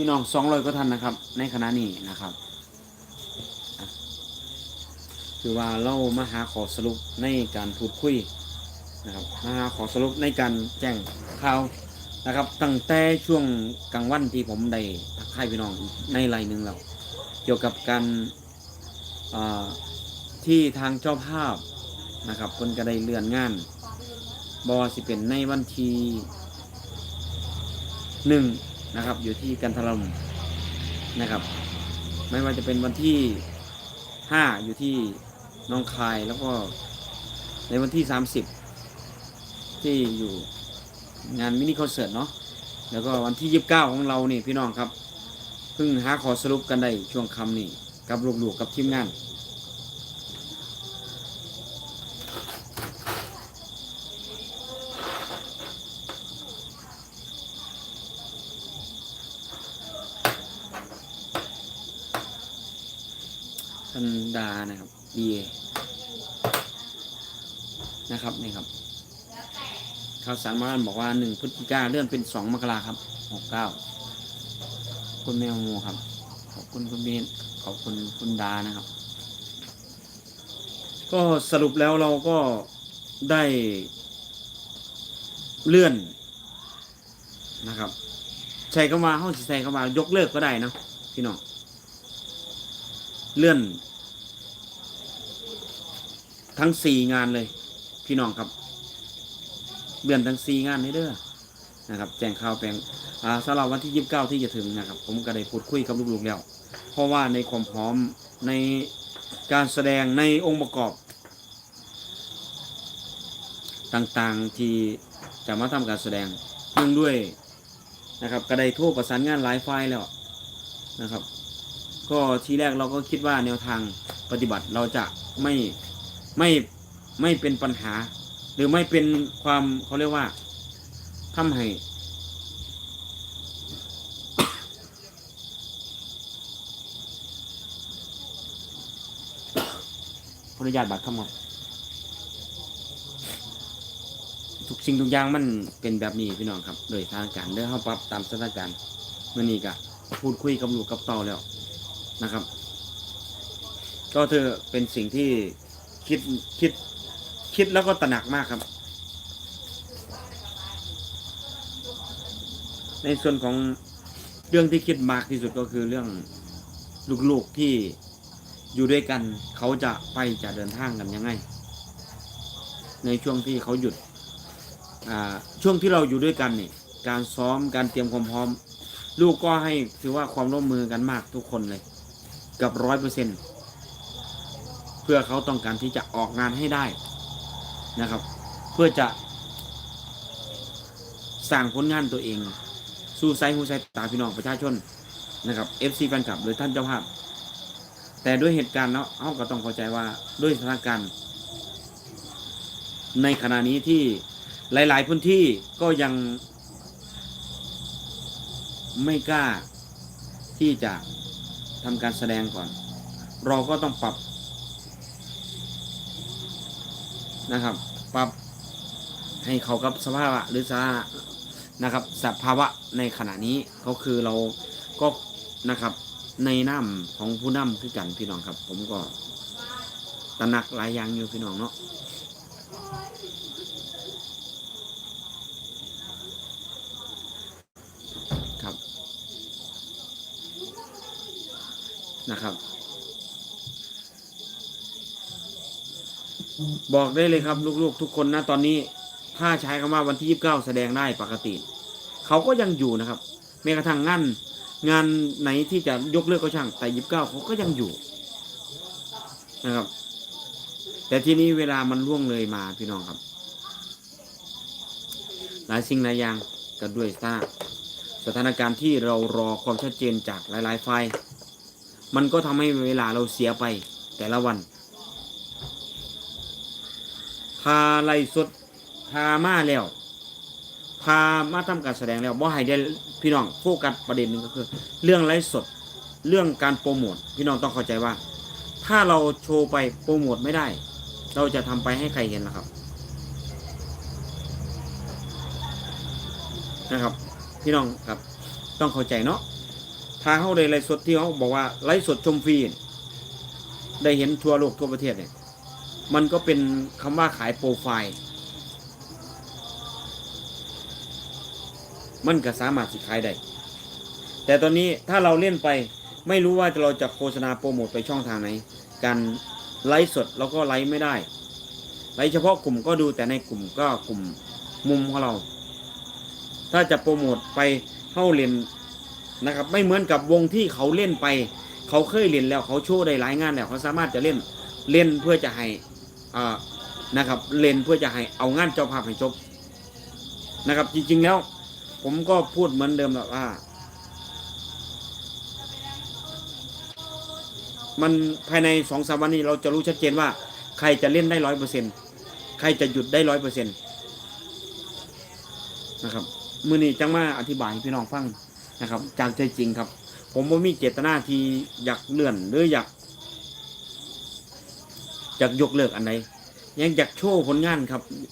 พี่น้องสองร้อยก็ทันนะครับ ในคณะนี้นะครับ คือว่าเรามาหาขอสรุปในการพูดคุยนะครับมาหาขอสรุปในการแจ้งข่าวนะครับ ตั้งแต่ช่วงกลางวันที่ผมได้ทักทายพี่น้องในไลน์หนึ่งแล้วเกี่ยวกับการที่ทางเจ้าภาพนะครับคนก็ได้เลื่อนงานบอสิเป็นในวันที่หนึ่ง นะครับ อยู่ที่กันทรลมนะครับ ไม่ว่าจะเป็นวันที่ห้าอยู่ที่น้องคายแล้วก็ในวันที่สามสิบที่อยู่งานมินิคอนเสิร์ตเนาะแล้วก็วันที่ยี่สิบเก้าของเรานี่พี่น้องครับเพิ่งหาขอสรุปกันได้ช่วงคำนี่กับลูกๆกับทีมงาน นดานะครับดีนะครับนี่ครับข่าวสารมาบอกว่าหนึ่งพฤศจิกาเลื่อนเป็นสองมกราครับหกเก้าคุณแมวโมครับ ขอบคุณคุณเบนขอบคุณคุณดานะครับ ก็สรุปแล้วเราก็ได้เลื่อนนะครับใช้คำว่าห้องสิใช้คำว่ายกเลิกก็ได้เนาะพี่น้องเลื่อน ทั้งสี่งานเลย พี่น้องครับเลื่อนทั้งสี่งานให้เด้อนะครับแจ้งข่าวแปลงอ่าสำหรับวันที่ยี่สิบเก้าที่จะถึงนะครับ ผมก็ได้พูดคุยกับลูกๆแล้ว เพราะว่าในความพร้อมในการแสดงในองค์ประกอบ ต่างๆที่จะมาทำการแสดงเนื่องด้วยนะครับก็ได้โทรประสานงานหลายฝ่ายแล้วนะครับ ก็ทีแรกเราก็คิดว่าแนวทางปฏิบัติเราจะไม่ ไม่ไม่เป็นปัญหา หรือไม่เป็นความเขาเรียกว่าทำให้ขออนุญาตบัตรคำครับทุกสิ่งทุกอย่างมันเป็นแบบนี้พี่น้องครับ โดยทางการเรื่องเขาปรับตามสถานการณ์เมื่อนี้ก็พูดคุยกับลูกกับเต่าแล้วนะครับ ก็เธอเป็นสิ่งที่ คิดคิดคิดแล้วก็ตระหนักมากครับ ในส่วนของเรื่องที่คิดมากที่สุดก็คือเรื่องลูกๆที่อยู่ด้วยกัน เขาจะไปจะเดินทางกันยังไง ในช่วงที่เขาหยุดช่วงที่เราอยู่ด้วยกันนี่การซ้อมการเตรียมความพร้อม ลูกก็ให้ถือว่าความร่วมมือกันมากทุกคนเลย กับร้อยเปอร์เซ็นเพื่อเขาต้องการที่จะออกงานให้ได้นะครับ เพื่อจะสร้างผลงานตัวเอง สู้ไซหูไซตาพี่น้องประชาชนนะครับ FC แฟนคลับหรือท่านเจ้าภาพ แต่ด้วยเหตุการณ์เนาะเขาก็ต้องเข้าใจว่าด้วยสถานการณ์ในขณะนี้ที่หลาย ๆ พื้นที่ก็ยังไม่กล้าที่จะทำการแสดงก่อน เราก็ต้องปรับ นะครับ ปรับให้เขากับสภาวะหรือสานะครับสภาวะในขณะนี้ก็คือเราก็นะครับในน้ำของผู้นำคือกันพี่น้องครับ ผมก็ตระหนักหลายอย่างอยู่พี่น้องเนาะครับนะครับ บอกได้เลยครับลูกๆ ทุกคนนะตอนนี้ถ้าใช้คำว่าวันที่ยี่สิบเก้าแสดงได้ปกติ เขาก็ยังอยู่นะครับแม้กระทั่งงานงานไหนที่จะยกเลิกก็ช่างแต่ยี่สิบเก้าเขาก็ยังอยู่นะครับ แต่ที่นี้เวลามันล่วงเลยมาพี่น้องครับ หลายสิ่งหลายอย่างก็ด้วยสถานสถานการณ์ที่เรารอความชัดเจนจากหลายๆฝ่ายมันก็ทำให้เวลาเราเสียไปแต่ละวัน พาไล่สดพามาแล้วพามาทำการแสดงแล้วบ่ให้ได้พี่น้องโฟกัสประเด็นหนึ่งก็คือ เรื่องไลฟ์สดเรื่องการโปรโมทพี่น้องต้องเข้าใจว่า ถ้าเราโชว์ไปโปรโมทไม่ได้ เราจะทำไปให้ใครเห็นล่ะครับนะครับ พี่น้องครับต้องเข้าใจเนาะถ้าเขาได้ไลฟ์สดที่เขาบอกว่าไลฟ์สดชมฟรีได้เห็นทั่วโลกทั่วประเทศเนี่ย มันก็เป็นคำว่าขายโปรไฟล์มันก็สามารถสิขายได้แต่ตอนนี้ถ้าเราเล่นไปไม่รู้ว่าเราจะโฆษณาโปรโมทไปช่องทางไหน การไลฟ์สดเราก็ไลฟ์ไม่ได้ไลฟ์เฉพาะกลุ่มก็ดูแต่ในกลุ่มก็กลุ่มมุมของเรา ถ้าจะโปรโมทไปเข้าเล่นนะครับ ไม่เหมือนกับวงที่เขาเล่นไป เขาเคยเล่นแล้วเขาโชว์ได้หลายงานแล้วเขาสามารถจะเล่นเล่นเพื่อจะให้ อ่านะครับเล่นเพื่อจะให้เอางานเจ้าภาพให้จบนะครับ จริง ๆ แล้ว ผมก็พูดเหมือนเดิมแหละว่า มันภายในสองสามวันนี้เราจะรู้ชัดเจนว่า ใครจะเล่นได้ร้อยเปอร์เซ็นใครจะหยุดได้ร้อยเปอร์เซ็นนะครับมือนี้จังมาอธิบายให้พี่น้องฟังนะครับ จากใจจริงครับ ผมว่ามีเจตนาที่อยากเลื่อนหรืออยาก อยากยกเลิกอันไหนยังอยากโชว์ผลงานครับ